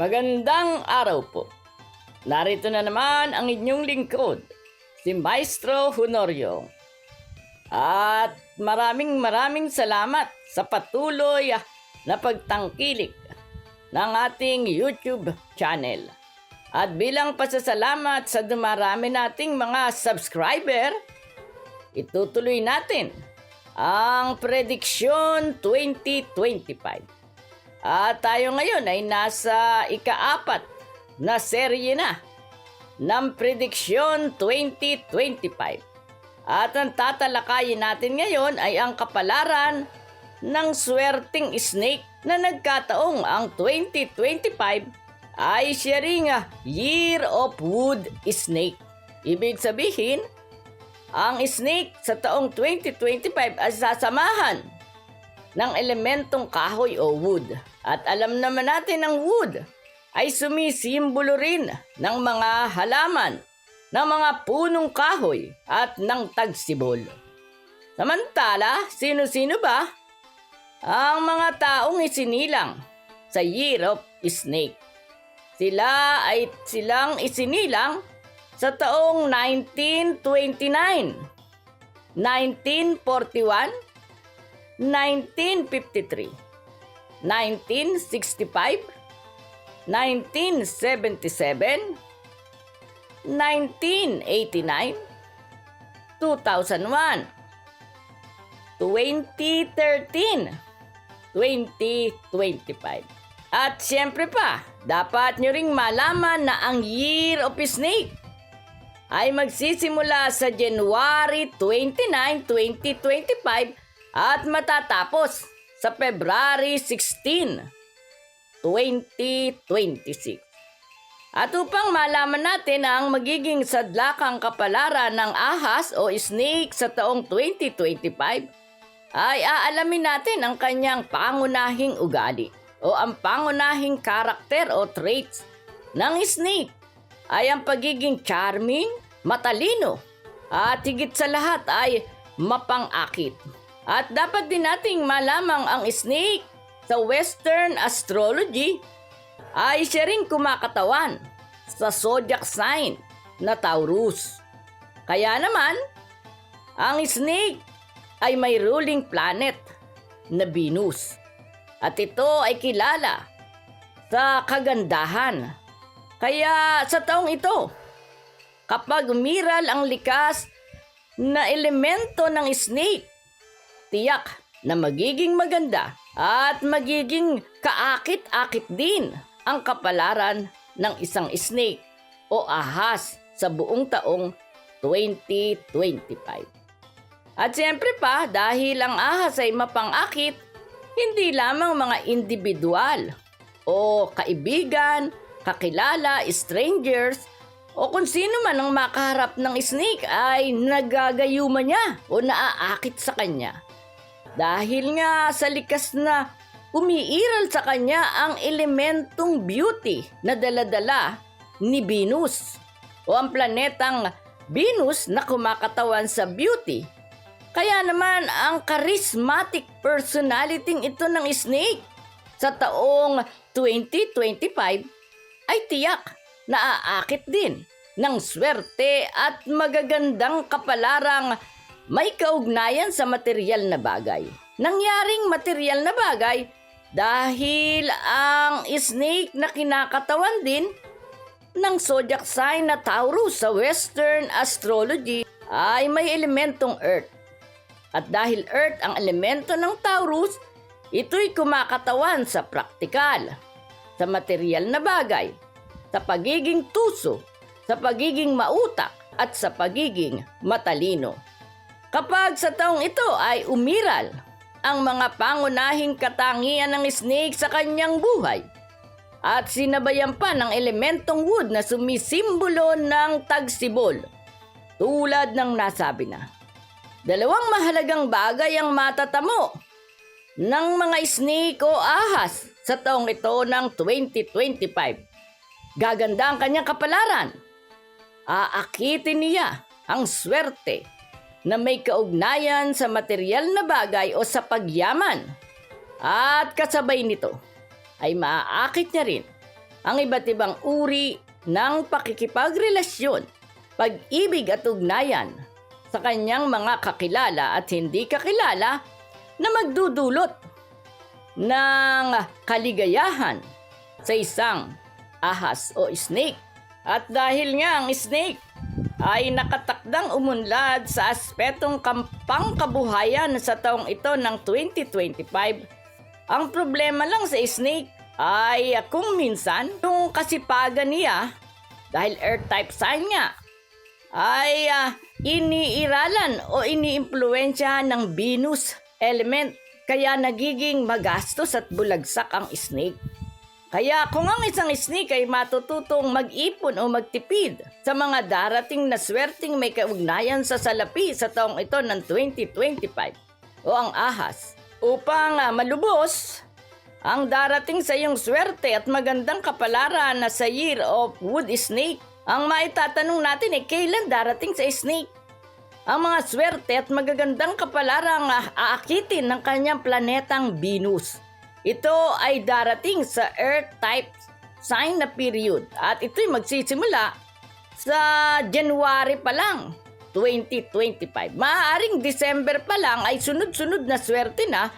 Magandang araw po. Narito na naman ang inyong lingkod, si Maestro Honorio. At maraming maraming salamat sa patuloy na pagtangkilik ng ating YouTube channel. At bilang pasasalamat sa dumarami nating mga subscriber, itutuloy natin ang prediksyon 2025. At tayo ngayon ay nasa ikaapat na serye na ng prediksyon 2025. At ang tatalakayin natin ngayon ay ang kapalaran ng swerting snake na nagkataong ang 2025 ay siya ring ah, Year of Wood Snake. Ibig sabihin, ang snake sa taong 2025 ay sasamahan ng elementong kahoy o wood. At alam naman natin ang wood ay sumisimbolo rin ng mga halaman, ng mga punong kahoy at ng tagsibol. Samantala, sino-sino ba ang mga taong isinilang sa Year of Snake? Sila ay silang isinilang sa taong 1929, 1941, 1953, 1965, 1977, 1989, 2001, 2013, 2025. At siyempre pa, dapat nyo ring malaman na ang Year of Snake ay magsisimula sa January 29, 2025 at matatapos sa February 16, 2026. At upang malaman natin ang magiging sadlakang kapalaran ng ahas o snake sa taong 2025, ay aalamin natin ang kanyang pangunahing ugali o ang pangunahing karakter o traits ng snake ay ang pagiging charming, matalino, at higit sa lahat ay mapangakit. At dapat din nating malamang ang snake sa Western astrology ay siya rin kumakatawan sa zodiac sign na Taurus. Kaya naman, ang snake ay may ruling planet na Venus. At ito ay kilala sa kagandahan. Kaya sa taong ito, kapag umiral ang likas na elemento ng snake, tiyak na magiging maganda at magiging kaakit-akit din ang kapalaran ng isang snake o ahas sa buong taong 2025. At siyempre pa, dahil ang ahas ay mapangakit, hindi lamang mga individual o kaibigan, kakilala, strangers, o kung sino man ang makaharap ng snake ay nagagayuma niya o naaakit sa kanya. Dahil nga sa likas na umiiral sa kanya ang elementong beauty na daladala ni Venus o ang planetang Venus na kumakatawan sa beauty. Kaya naman ang charismatic personality ito ng snake sa taong 2025 ay tiyak na aakit din ng swerte at magagandang kapalarang may kaugnayan sa material na bagay. Nangyaring material na bagay dahil ang snake na kinakatawan din ng zodiac sign na Taurus sa Western astrology ay may elementong Earth. At dahil Earth ang elemento ng Taurus, ito'y kumakatawan sa praktikal, sa material na bagay, sa pagiging tuso, sa pagiging mautak, at sa pagiging matalino. Kapag sa taong ito ay umiral ang mga pangunahing katangian ng snake sa kanyang buhay, at sinabayan pa ng elementong wood na sumisimbolo ng tagsibol, tulad ng nasabi na. Dalawang mahalagang bagay ang matatamo ng mga snake o ahas sa taong ito ng 2025. Gaganda ang kanyang kapalaran. Aakitin niya ang swerte na may kaugnayan sa material na bagay o sa pagyaman. At kasabay nito ay maaakit niya rin ang iba't ibang uri ng pakikipagrelasyon, pag-ibig at ugnayan sa kanyang mga kakilala at hindi kakilala na magdudulot ng kaligayahan sa isang ahas o snake. At dahil nga ang snake ay nakatakdang umunlad sa aspetong kampang kabuhayan sa taong ito ng 2025, ang problema lang sa snake ay kung minsan yung kasipagan niya dahil earth type sign nga ay ah, iniiralan o iniimpluwensya ng Venus element kaya nagiging magastos at bulagsak ang snake. Kaya kung ang isang snake ay matututong mag-ipon o magtipid sa mga darating na swerting may kaugnayan sa salapi sa taong ito ng 2025 o ang ahas upang ah, malubos ang darating sa iyong swerte at magandang kapalaran na sa year of wood snake. Ang maitatanong natin ay kailan darating sa snake? Ang mga swerte at magagandang kapalarang ah, aakitin ng kanyang planetang Venus. Ito ay darating sa Earth type sign na period at ito'y magsisimula sa January pa lang, 2025. Maaaring December pa lang ay sunod-sunod na swerte na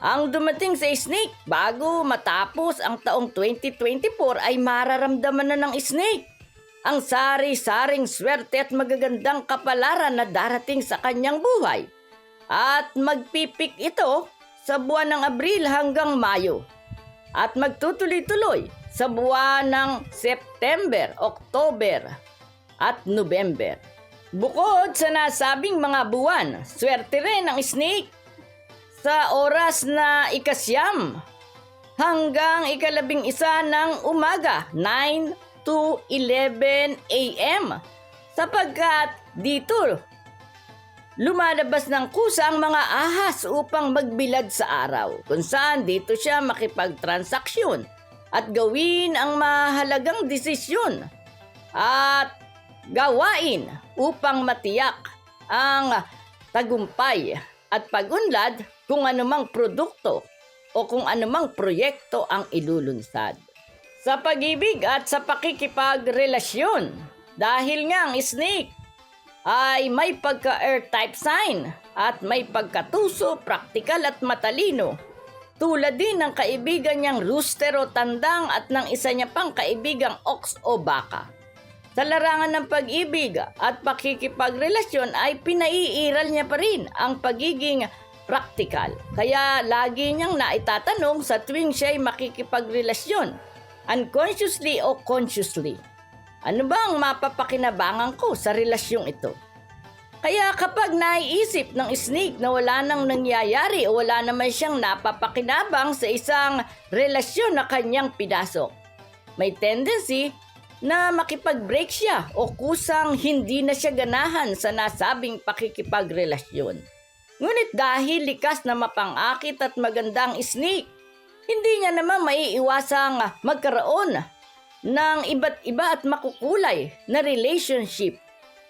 ang dumating sa snake bago matapos ang taong 2024 ay mararamdaman na ng snake ang sari-saring swerte at magagandang kapalaran na darating sa kanyang buhay. At magpipik ito sa buwan ng Abril hanggang Mayo. At magtutuloy-tuloy sa buwan ng September, October at November. Bukod sa nasabing mga buwan, swerte rin ang snake sa oras na ikasyam hanggang ikalabing isa ng umaga, 9 to 11 a.m. Sapagkat dito, lumalabas ng kusa ang mga ahas upang magbilad sa araw, kung saan dito siya makipagtransaksyon at gawin ang mahalagang desisyon at gawain upang matiyak ang tagumpay at pagunlad kung anumang produkto o kung anumang proyekto ang ilulunsad. Sa pag-ibig at sa pakikipagrelasyon, dahil nga ang snake ay may pagka-earth type sign at may pagkatuso, praktikal at matalino. Tulad din ng kaibigan niyang rooster o tandang at ng isa niya pang kaibigang ox o baka. Sa larangan ng pag-ibig at pakikipagrelasyon ay pinaiiral niya pa rin ang pagiging praktikal. Kaya lagi niyang naitatanong sa tuwing siya'y makikipagrelasyon, unconsciously o consciously. Ano ba ang mapapakinabangan ko sa relasyong ito? Kaya kapag naiisip ng snake na wala nang nangyayari o wala naman siyang napapakinabang sa isang relasyon na kanyang pinasok, may tendency na makipag-break siya o kusang hindi na siya ganahan sa nasabing pakikipagrelasyon. Ngunit dahil likas na mapangakit at magandang snake, hindi niya naman maiiwasang magkaroon ng iba't iba at makukulay na relationship.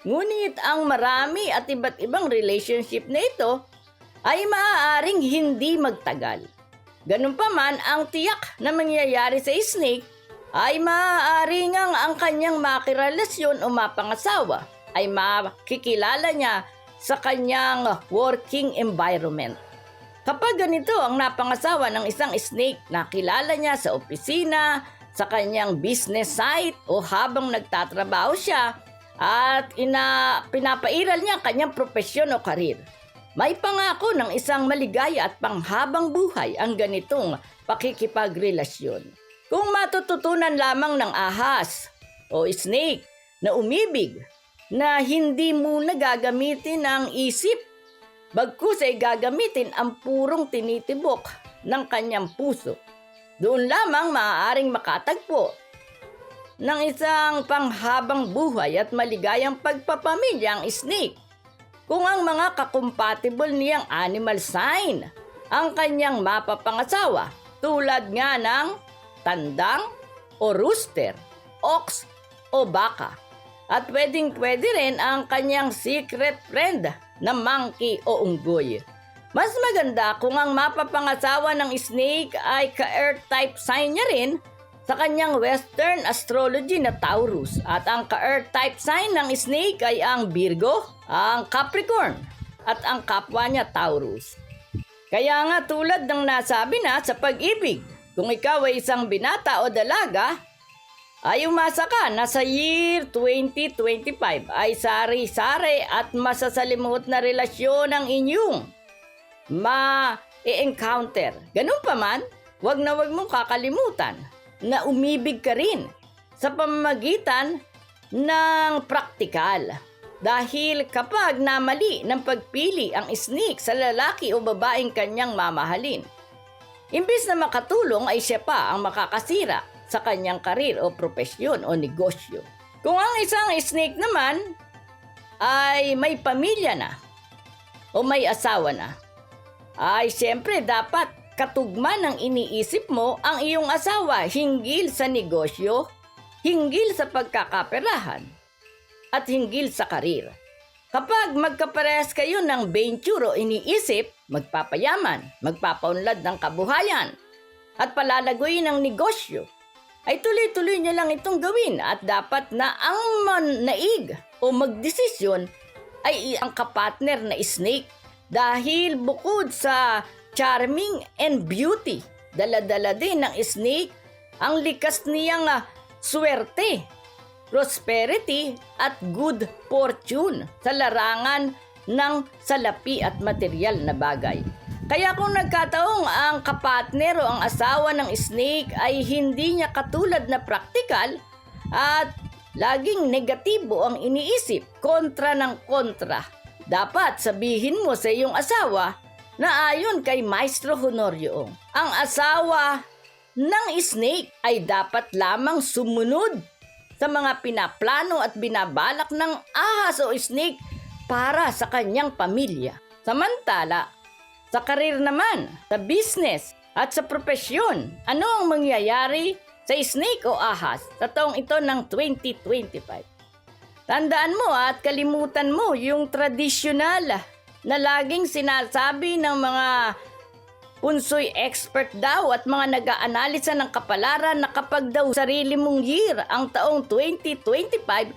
Ngunit ang marami at iba't ibang relationship na ito ay maaaring hindi magtagal. Ganun pa man, ang tiyak na mangyayari sa snake ay maaari ngang ang kanyang makirelasyon o mapangasawa ay makikilala niya sa kanyang working environment. Kapag ganito ang napangasawa ng isang snake na kilala niya sa opisina, sa kanyang business site o habang nagtatrabaho siya at ina, pinapairal niya ang kanyang propesyon o karir. May pangako ng isang maligaya at panghabang buhay ang ganitong pakikipagrelasyon. Kung matututunan lamang ng ahas o snake na umibig na hindi muna gagamitin ang isip, bagkus ay gagamitin ang purong tinitibok ng kanyang puso. Doon lamang maaaring makatagpo ng isang panghabang buhay at maligayang pagpapamilya ang snake kung ang mga kakompatible niyang animal sign ang kanyang mapapangasawa tulad nga ng tandang o rooster, ox o baka. At pwedeng pwede rin ang kanyang secret friend na monkey o unggoy. Mas maganda kung ang mapapangasawa ng snake ay ka-earth type sign niya rin sa kanyang Western astrology na Taurus at ang ka-earth type sign ng snake ay ang Virgo, ang Capricorn at ang kapwa niya Taurus. Kaya nga tulad ng nasabi na sa pag-ibig, kung ikaw ay isang binata o dalaga, ay umasa ka na sa year 2025 ay sari-sari at masasalimuot na relasyon ang inyong ma-encounter. Ganun pa man, wag na wag mong kakalimutan na umibig ka rin sa pamamagitan ng praktikal. Dahil kapag namali ng pagpili ang snake sa lalaki o babaeng kanyang mamahalin, imbis na makatulong ay siya pa ang makakasira sa kanyang karir o propesyon o negosyo. Kung ang isang snake naman ay may pamilya na o may asawa na, ay siyempre dapat katugma ng iniisip mo ang iyong asawa hinggil sa negosyo, hinggil sa pagkakaperahan, at hinggil sa karir. Kapag magkaparehas kayo ng venture o iniisip, magpapayaman, magpapaunlad ng kabuhayan, at palalagoyin ng negosyo, ay tuloy-tuloy niyo lang itong gawin at dapat na ang manaig o magdesisyon ay ang kapartner na snake dahil bukod sa charming and beauty, dala-dala din ng snake ang likas niyang ah, swerte, prosperity at good fortune sa larangan ng salapi at material na bagay. Kaya kung nagkataong ang kapatner o ang asawa ng snake ay hindi niya katulad na praktikal at laging negatibo ang iniisip, kontra ng kontra, dapat sabihin mo sa iyong asawa na ayon kay Maestro Honorio, ang asawa ng snake ay dapat lamang sumunod sa mga pinaplano at binabalak ng ahas o snake para sa kanyang pamilya. Samantala, sa karir naman, sa business at sa propesyon, ano ang mangyayari sa snake o ahas sa taong ito ng 2025? Tandaan mo at kalimutan mo yung tradisyonal na laging sinasabi ng mga punsoy expert daw at mga nag-aanalisa ng kapalaran na kapag daw sarili mong year ang taong 2025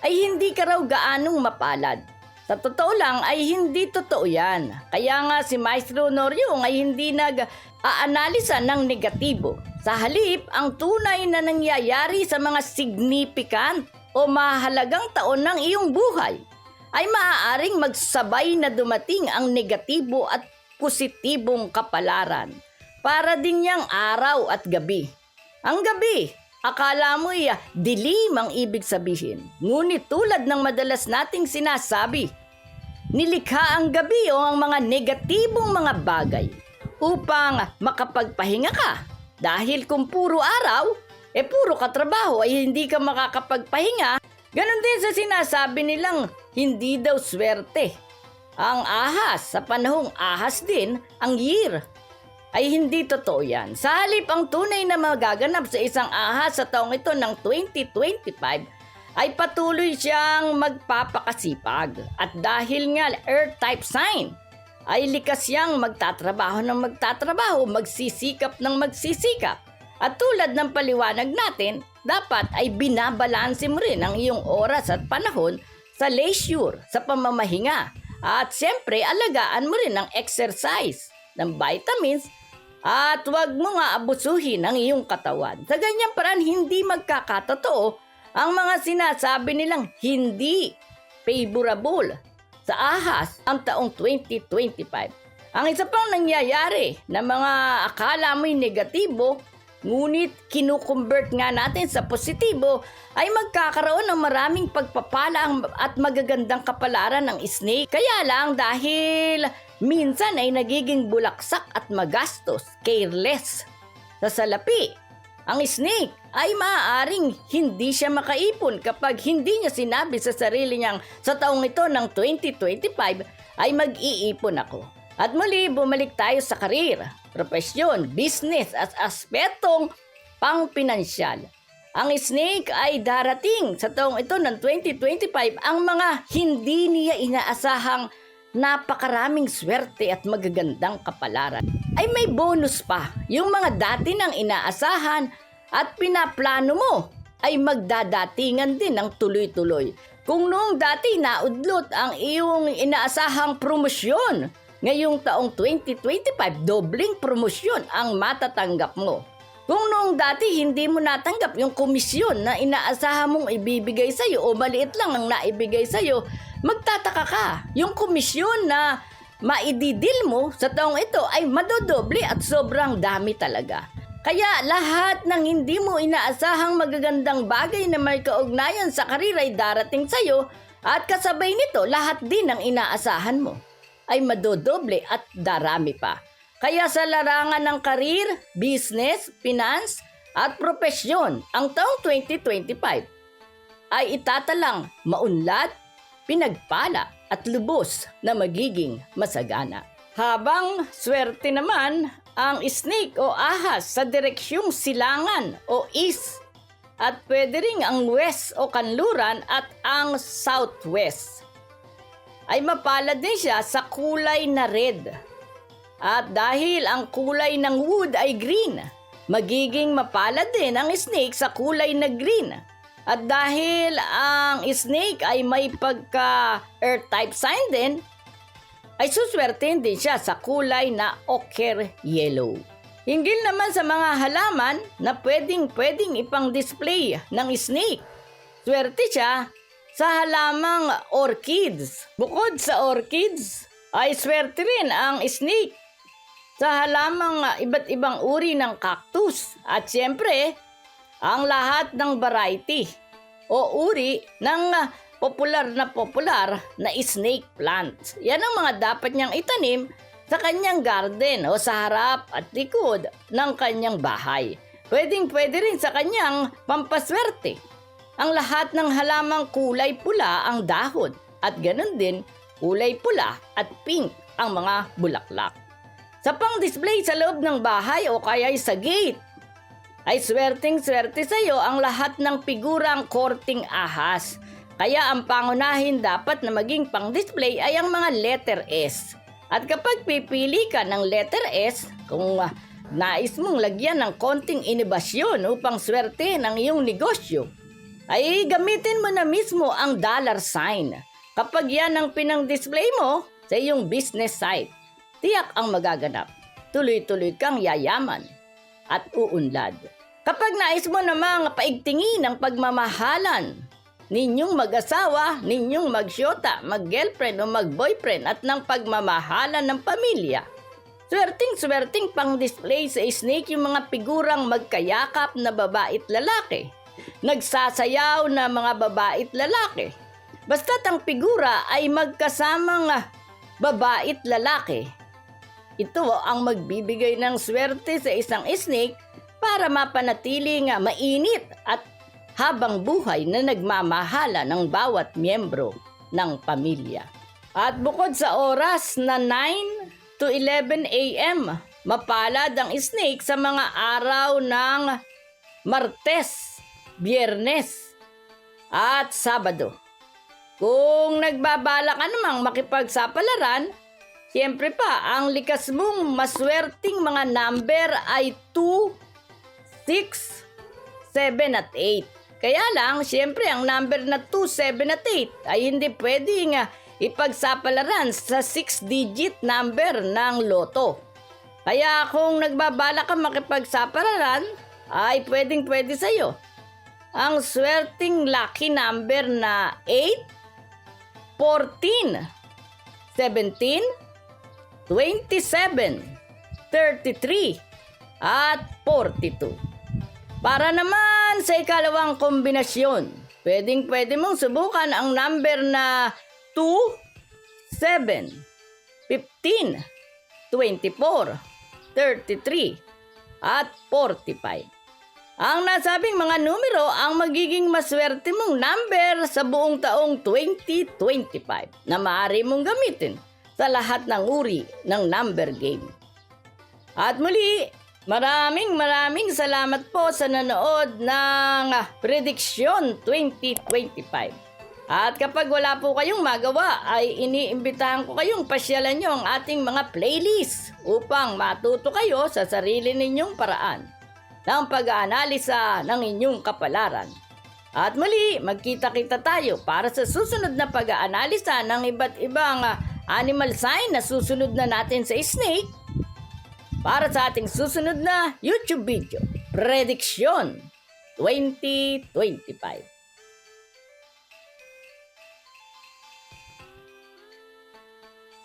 ay hindi ka raw gaanong mapalad. Sa totoo lang ay hindi totoo yan. Kaya nga si Maestro Noryong ay hindi nag-aanalisa ng negatibo. Sa halip, ang tunay na nangyayari sa mga significant o mahalagang taon ng iyong buhay ay maaaring magsabay na dumating ang negatibo at positibong kapalaran para din niyang araw at gabi. Ang gabi, akala mo iya dilim ang ibig sabihin. Ngunit tulad ng madalas nating sinasabi, nilikha ang gabi o ang mga negatibong mga bagay upang makapagpahinga ka. Dahil kung puro araw, eh puro katrabaho ay hindi ka makakapagpahinga, ganon din sa sinasabi nilang hindi daw swerte. Ang ahas, sa panahong ahas din, ang year. Ay hindi totoo yan. Sa halip ang tunay na magaganap sa isang ahas sa taong ito ng 2025 ay patuloy siyang magpapakasipag. At dahil nga earth type sign, ay likas siyang magtatrabaho ng magtatrabaho, magsisikap ng magsisikap. At tulad ng paliwanag natin, dapat ay binabalanse mo rin ang iyong oras at panahon sa leisure, sa pamamahinga. At siyempre, alagaan mo rin ang exercise, ng vitamins, at huwag mo nga abusuhin ang iyong katawan. Sa ganyang paraan, hindi magkakatotoo ang mga sinasabi nilang hindi favorable sa ahas ang taong 2025. Ang isa pang nangyayari na mga akala mo'y negatibo, ngunit kinukonvert nga natin sa positibo, ay magkakaroon ng maraming pagpapala at magagandang kapalaran ng snake. Kaya lang dahil minsan ay nagiging bulaksak at magastos, careless sa salapi. Ang snake ay maaaring hindi siya makaipon kapag hindi niya sinabi sa sarili niyang sa taong ito ng 2025 ay mag-iipon ako. At muli bumalik tayo sa karir, profesyon, business at aspetong pang-pinansyal. Ang snake ay darating sa taong ito ng 2025 ang mga hindi niya inaasahang napakaraming swerte at magagandang kapalaran. Ay may bonus pa. Yung mga dati nang inaasahan at pinaplano mo ay magdadatingan din ng tuloy-tuloy. Kung noong dati naudlot ang iyong inaasahang promosyon, ngayong taong 2025 dobling promosyon ang matatanggap mo. Kung noong dati hindi mo natanggap yung komisyon na inaasahan mong ibibigay sa'yo o maliit lang ang naibigay sa'yo, magtataka ka. Yung komisyon na maididil mo sa taong ito ay madodoble at sobrang dami talaga. Kaya lahat ng hindi mo inaasahang magagandang bagay na may kaugnayan sa karir ay darating sa'yo at kasabay nito lahat din ng inaasahan mo ay madodoble at darami pa. Kaya sa larangan ng karir, business, finance, at propesyon, ang taong 2025 ay itatalang maunlad, pinagpala at lubos na magiging masagana. Habang swerte naman ang snake o ahas sa direksyong silangan o east at pwede ring ang west o kanluran at ang southwest ay mapalad din siya sa kulay na red. At dahil ang kulay ng wood ay green, magiging mapalad din ang snake sa kulay na green. At dahil ang snake ay may pagka earth type sign din, ay suswertein din siya sa kulay na ochre yellow. Hinggil naman sa mga halaman na pwedeng pwedeng ipang display ng snake. Swerte siya sa halamang orchids. Bukod sa orchids, ay swerte rin ang snake sa halamang iba't ibang uri ng cactus. At siyempre, ang lahat ng variety o uri ng popular na popular na snake plants. Yan ang mga dapat niyang itanim sa kanyang garden o sa harap at likod ng kanyang bahay. Pwedeng pwede rin sa kanyang pampaswerte. Ang lahat ng halamang kulay pula ang dahon at ganun din kulay pula at pink ang mga bulaklak. Sa pang-display sa loob ng bahay o kaya sa gate, ay swerteng-swerte sa iyo ang lahat ng figurang korting ahas. Kaya ang pangunahin dapat na maging pang-display ay ang mga letter S. At kapag pipili ka ng letter S, kung ah, nais mong lagyan ng konting inibasyon upang swerte ng iyong negosyo, ay gamitin mo na mismo ang dollar sign. Kapag yan ang pinang-display mo sa iyong business site, tiyak ang magaganap. Tuloy-tuloy kang yayaman at uunlad. Kapag nais mo namang paigtingin ang pagmamahalan, ninyong mag-asawa, ninyong magsyota, mag-girlfriend o mag-boyfriend at ng pagmamahalan ng pamilya, Swerting-swerting pang display sa snake yung mga figurang magkayakap na babae at lalaki. Nagsasayaw na mga babae at lalaki. Basta't ang figura ay magkasamang ah, babae at lalaki. Ito ang magbibigay ng swerte sa isang snake para mapanatili nga mainit at habang buhay na nagmamahala ng bawat miyembro ng pamilya. At bukod sa oras na 9 to 11 a.m., mapalad ang snake sa mga araw ng Martes, Biyernes, at Sabado. Kung nagbabala ka namang makipagsapalaran, siyempre pa, ang likas mong maswerting mga number ay 2, 6, 7 at 8. Kaya lang, siyempre, ang number na 2, 7 at 8 ay hindi pwedeng ah, ipagsapalaran sa 6-digit number ng loto. Kaya kung nagbabala ka makipagsapalaran, ay pwedeng pwede sa'yo. Ang swerting lucky number na 8, 14, 17, 27, 33, at 42. Para naman sa ikalawang kombinasyon, pwedeng pwede mong subukan ang number na 2, 7, 15, 24, 33, at 45. Ang nasabing mga numero ang magiging maswerte mong number sa buong taong 2025 na maaari mong gamitin sa lahat ng uri ng number game. At muli, maraming maraming salamat po sa nanood ng Prediksyon 2025. At kapag wala po kayong magawa, ay iniimbitahan ko kayong pasyalan nyo ang ating mga playlist upang matuto kayo sa sarili ninyong paraan. Ng pag-aanalisa ng inyong kapalaran. At muli, magkita-kita tayo para sa susunod na pag-aanalisa ng iba't ibang ah, animal sign na susunod na natin sa snake para sa ating susunod na YouTube video. Prediksyon 2025.